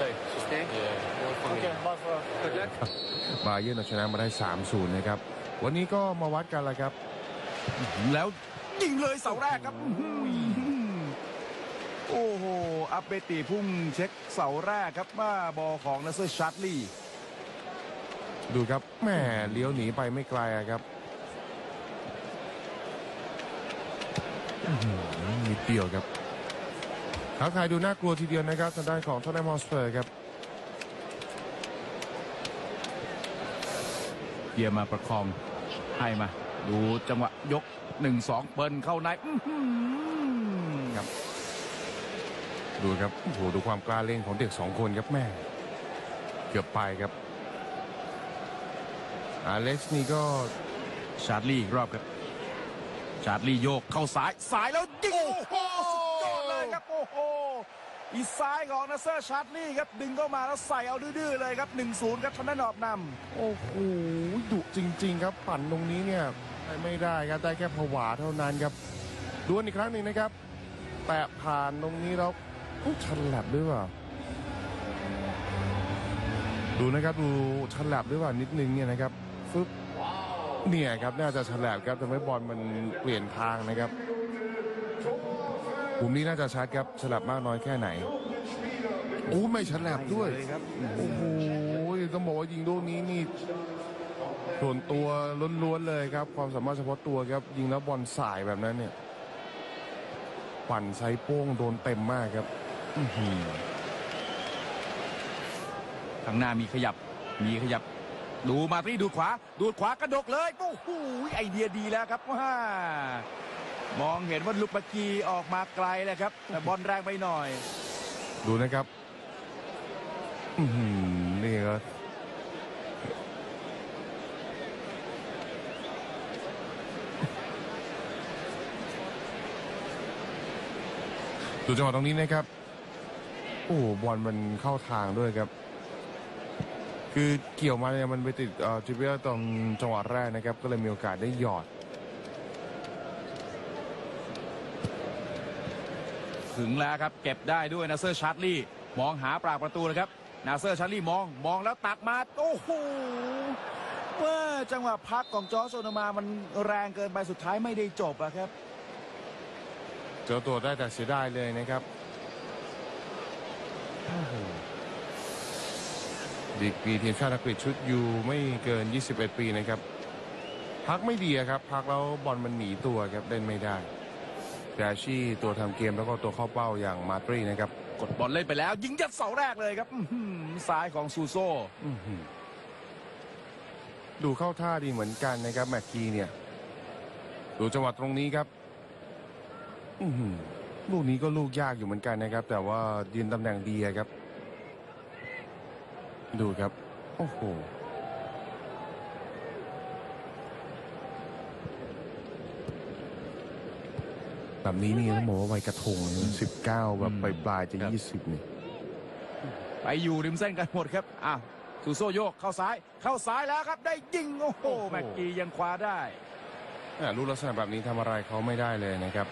stay. Stay? Yeah. More for me. Okay, bye for good luck. บาเยิร์นเอาชนะมาได้ 3-0 นะครับ วันนี้ก็มาวัดกันแล้วครับ แล้วยิงเลยเสาแรกครับอื้อหือโอ้โหอัปเบติพุ่งเช็คเสาแรกครับว่าบอลของนัสเซอร์ชาร์ตลีย์ดูครับแหม่เลี้ยวหนีไปไม่ไกลอะครับอื้อหือนิดเดียวครับ ท้าทายดูน่ากลัวทีเดียวนะครับทางด้านของทอตแนมฮอสเปอร์ครับเกียร์มาประคองให้มา ดูจังหวะยก1-2เปิ้ลเข้าในอื้อหือครับดูครับโอ้โหดูความกล้าเล่นของเด็กสองคนครับแม่ เกือบไปครับอาเล็กซ์นี่ก็ชาร์ตลีย์อีกรอบครับ ชาร์ตลีย์โยกเข้าซ้าย สายแล้วยิงโอ้โหสุดย อ้โหอีซ้ายของนัสเซอร์ชาร์ตลีย์ครับดึงเข้ามาแล้วใส่เอาดื้อๆเลยครับ 1-0 ครับทางด้านออกนำโอ้โหดุจริง ๆ ครับปั่นตรงนี้เนี่ยไม่ได้ครับได้แค่ผวาเท่านั้นครับดวลอีกครั้งหนึ่งนะครับ แตะผ่านตรงนี้แล้วอุ๊ยฉลับด้วยเปล่าดูนะครับดูฉลับด้วยเปล่านิดนึงเนี่ยนะครับฟึบเนี่ยครับน่าจะฉลับครับทำให้บอลมันเปลี่ยนทางนะครับ มุมนี้น่าจะชัดครับฉลับมากน้อยแค่ไหนโอ้ไม่ฉลับด้วยเลยครับโอ้โหต้องบอกว่ายิงลูกนี้นี่ส่วนตัวล้วนๆเลยครับ ความสามารถเฉพาะตัวครับ ยิงแล้วบอลสายแบบนั้นเนี่ยปั่นไซโป้งโดนเต็มมากครับอื้อหือข้างหน้ามีขยับ มีขยับ ดูมาที่ดูขวา ดูดขวากระดกเลยโอ้โหไอเดียดีแล้วครับว้า มองเห็นว่าลูกปกีออกมาไกลเลยครับ แต่บอลแรงไปหน่อย ดูนะครับนี่ก็ดูจังหวะตรงนี้นะครับ โอ้บอลมันเข้าทางด้วยครับ คือเกี่ยวมาเนี่ยมันไปติดจิเบียตรงจังหวะแรกนะครับ ก็เลยมีโอกาสได้หยอด ถึงแล้วครับ เก็บได้ด้วยนาเซอร์ชาร์ตลีย์มองหาปรากประตูนะครับนาเซอร์ชาร์ตลีย์มองมองแล้วตักมา โอ้โหเมื่อจังหวะพักของจอร์จโซนามามันแรงเกินไปสุดท้ายไม่ได้จบอะครับ เจอตัวได้แต่เสียดายเลยนะครับโอ้โหดีกรีทีมชาติอังกฤษชุดยูไม่เกิน 21 ปีนะครับ พักไม่ดีอะครับ พักแล้วบอลมันหนีตัวครับเล่นไม่ได้ แดชี่ตัวทำเกมแล้วก็ตัวเข้าเป้าอย่างมาตรีนะครับ กดบอลเล่นไปแล้ว ยิงยัดเสาแรกเลยครับซ้ายของซูโซดูเข้าท่าดีเหมือนกันนะครับแม็กกีเนี่ย ดูจังหวะตรงนี้ครับลูกนี้ก็ลูกยากอยู่เหมือนกันนะครับ แต่ว่ายืนตำแหน่งดีครับ ดูครับ โอ้โห แบบนี้นี่ต้องบอกว่าวัยกระทงสิบเก้าแบบปลายๆจะครับยี่สิบนี่ไปอยู่ริมเส้นกันหมดครับอ้าวซูโซโยกเข้าซ้าย เข้าซ้ายแล้วครับ ได้ยิงโอ้โหแม็กกี้ยังคว้าได้อะลูกลักษณะแบบนี้ทำอะไรเขาไม่ได้เลยนะครับ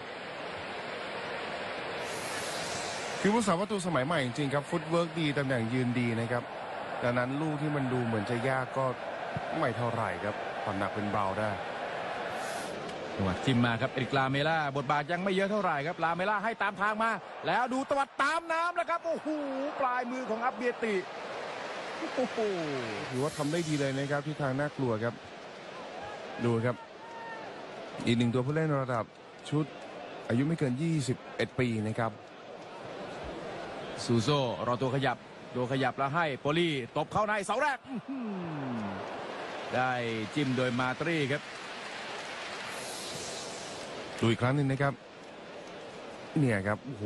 คือผู้สาประตูสมัยใหม่จริงๆครับฟุตเวิร์กดีตำแหน่งยืนดีนะครับดังนั้นลูกที่มันดูเหมือนจะยากก็ไม่เท่าไหร่ครับผ่อนหนักเป็นเบาได้ จังหวะจิ้มมาครับเอริกลาเมล่าบทบาทยังไม่เยอะเท่าไหร่ครับลาเมล่าให้ตามทางมา แล้วดูตวัดตามน้ำแล้วครับ โอ้โหปลายมือของอับเบียติโอ้โหถือว่าทำได้ดีเลยนะครับที่ทางน่ากลัวครับ ดูครับ อีกหนึ่งตัวผู้เล่นระดับชุดอายุไม่เกิน 21 ปีนะครับซูโซรอตัวขยับตัวขยับแล้วให้โปลีตบเข้าในเสาแรกอื้อหือได้จิ้มโดยมาตรีครับ ดูอีกครั้งหนึ่งนะครับ เนี่ยครับโอ้โห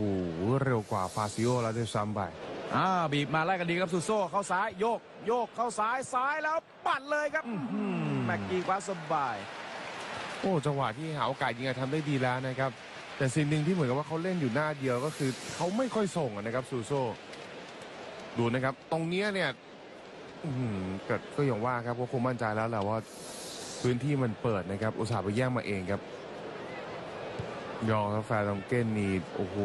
เร็วกว่าฟาซิโอแล้วด้วยซ้ำไปอ่าบีบมาไล่กันดีครับซูโซเข้าซ้ายโยก โยกเข้าซ้ายซ้ายแล้วปัดเลยครับอื้อหือแม็กกี้คว้าสบาย โอ้จังหวะที่หาโอกาสยิงอะทำได้ดีแล้วนะครับ แต่สิ่งหนึ่งที่เหมือนกับว่าเขาเล่นอยู่หน้าเดียวก็คือเขาไม่ค่อยส่งอะนะครับซูโซดูนะครับ ตรงเนี้ยเนี่ยอื้อหือก็ก็อย่างว่าครับก็คงมั่นใจแล้วแหละว่าพื้นที่มันเปิดนะครับ อุตส่าห์ไปแย่งมาเองครับ ยองครับแฟรองเก้นนี่โอ้โห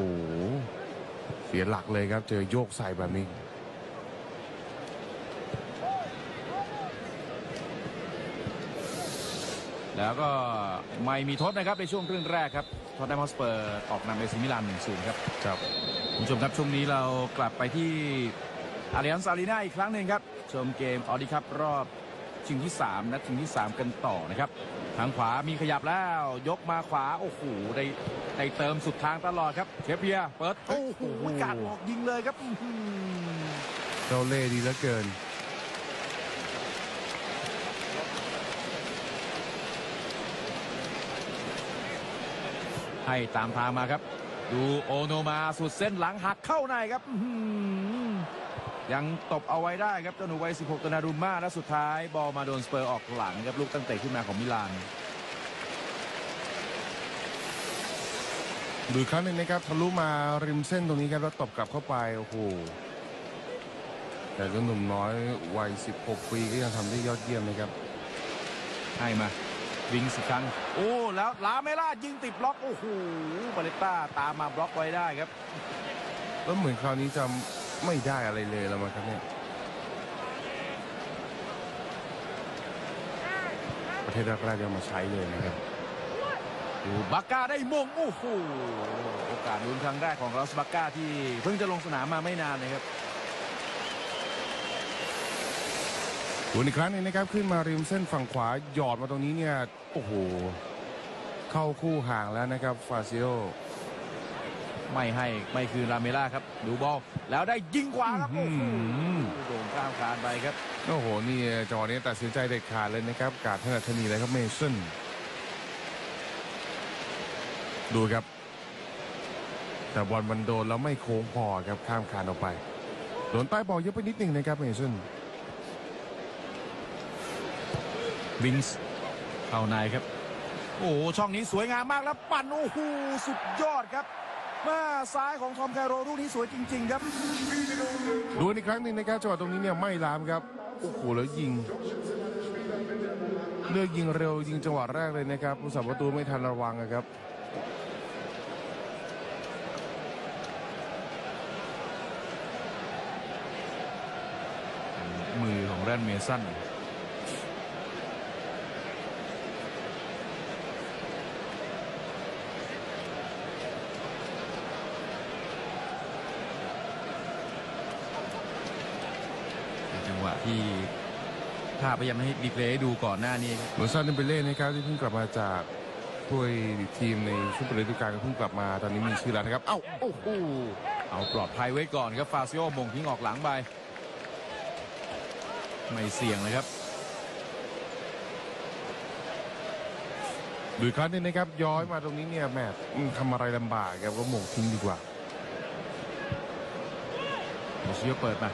เสียหลักเลยครับ เจอโยกใส่แบบนี้แล้วก็ไม่มีทดนะครับในช่วงครึ่งแรกครับทอตแนมฮอสเปอร์ออกนำเอซิมิลัน1นูนครับครับคุณผู้ชมครับช่วงนี้เรากลับไปที่อาริอันซารีนาอีกครั้งหนึ่งครับ ชมเกมออดีครับรอบชิงที่ 3 นัดชิงที่ 3 กันต่อนะครับ ทางขวามีขยับแล้ว ยกมาขวา โอ้โหได้ได้เติมสุดทางตลอดครับเชฟเพียร์เปิด โอ้โหกาดออกยิงเลยครับอื้อหือเจ้าเล่ห์ดีเหลือเกิน ให้ตามทางมาครับ ดูโอโนมาสุดเส้นหลังหักเข้าในครับอื้อหือ ยังตบเอาไว้ได้ครับเจ้าหนูวัย 16ตัวนารุมมาและสุดท้าย บอลมาโดนสเปอร์ออกหลังครับลูกตั้งเตะขึ้นมาของมิลาน ดูอีกครั้งหนึ่งนะครับทะลุมาริมเส้นตรงนี้ครับแล้วตบกลับเข้าไปโอ้โหแต่เจ้าหนุ่มน้อยวัย 16 ปีก็ยังทำได้ยอดเยี่ยมนะครับ ให้มา วิงสิครั้ง โอ้แล้วลาเมล่ายิงติดบล็อกโอ้โหบาเลต้าตามมาบล็อกไว้ได้ครับ แล้วเหมือนคราวนี้จะ ไม่ได้อะไรเลยแล้วมั้งครับเนี่ยประเทศแรกๆยังมาใช้เลยนะครับดูบักก้าได้มงโอ้โหโอกาสลุ้นครั้งแรกของรัสบักก้าที่เพิ่งจะลงสนามมาไม่นานเลยครับวนอีกครั้งหนึงนะครับขึ้นมาริมเส้นฝั่งขวาหยอดมาตรงนี้เนี่ยโอ้โหเข้าคู่ห่างแล้วนะครับฟาซิโอ ไม่ให้ไม่คืนลาเมล่าครับ ดูบอลแล้วได้ยิงขวาครับโอ้โหอื้อหือโด่งข้ามคานไปครับโอ้โหนี่จอนี้ตัดสินใจเด็ดขาดเลยนะครับ กาดถนัดถนีเลยครับเมสันดูครับ แต่บอลมันโดนแล้วไม่โค้งพอครับข้ามคานออกไปโดนใต้บอลเยอะไปนิดหนึ่งนะครับเมสันวิงส์เข้าในครับ โอ้โหช่องนี้สวยงามมากแล้วปั่นโอ้โหสุดยอดครับ มาซ้ายของทอมแคโรลูกนี้สวยจริง ๆ ครับดูอีกครั้งหนึ่งนะครับจังหวะตรงนี้เนี่ยไม่ล้ามครับโอ้โหแล้วยิง เลือกยิงเร็วยิงจังหวะแรกเลยนะครับผู้สัมประตูไม่ทันระวังนะครับมือของแรนเมสันจังหวะ ที่ภาพพยายามให้ดีเพลย์ให้ดูก่อนหน้านี้ครับเหมือนซานเดมเบเล่นะครับที่เพิ่งกลับมาจากถ้วยทีมในช่วงเปิดฤดูกาลก็เพิ่งกลับมาตอนนี้มีชื่อแล้วนะครับ เอ้าโอ้โหเอาปลอดภัยไว้ก่อนครับฟาซิโอมงทิ้งออกหลังไปไม่เสี่ยงเลยครับดูอีกครั้งหนึงนะครับ ย้อยมาตรงนี้เนี่ยแหมอืมทำอะไรลำบากครับก็หม่งทิ้งดีกว่าโมซิโอเปิดมา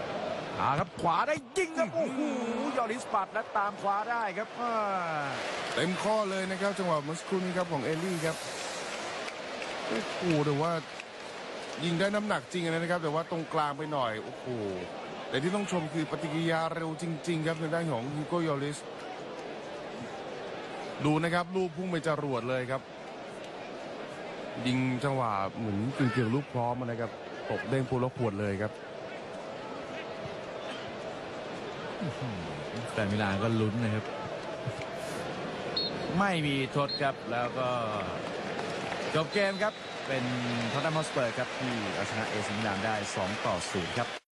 อาครับขวาได้ยิงครับโอ้โหยอริสปัดและตามขวาได้ครับเต็มข้อเลยนะครับจังหวะเมื่อสักครู่นี้ครับของเอลลี่ครับโอ้โหแต่ว่ายิงได้น้ำหนักจริงนะครับ แต่ว่าตรงกลางไปหน่อยโอ้โหแต่ที่ต้องชมคือปฏิกิริยาเร็วจริง ๆ ครับทางด้านของฮิโกยอริสดูนะครับลูกพุ่งไปจรวดเลยครับ ยิงจังหวะเหมือนกึ่งๆลูกพร้อมนะครับตบเด้งปูแล้วขวดเลยครับ แต่มิลานก็ลุ้นนะครับ ไม่มีทดครับแล้วก็จบเกมครับ เป็นทอตแนมฮอสเปอร์ครับที่เอาชนะเอซิมิลานได้ 2 ต่อ 0 ครับ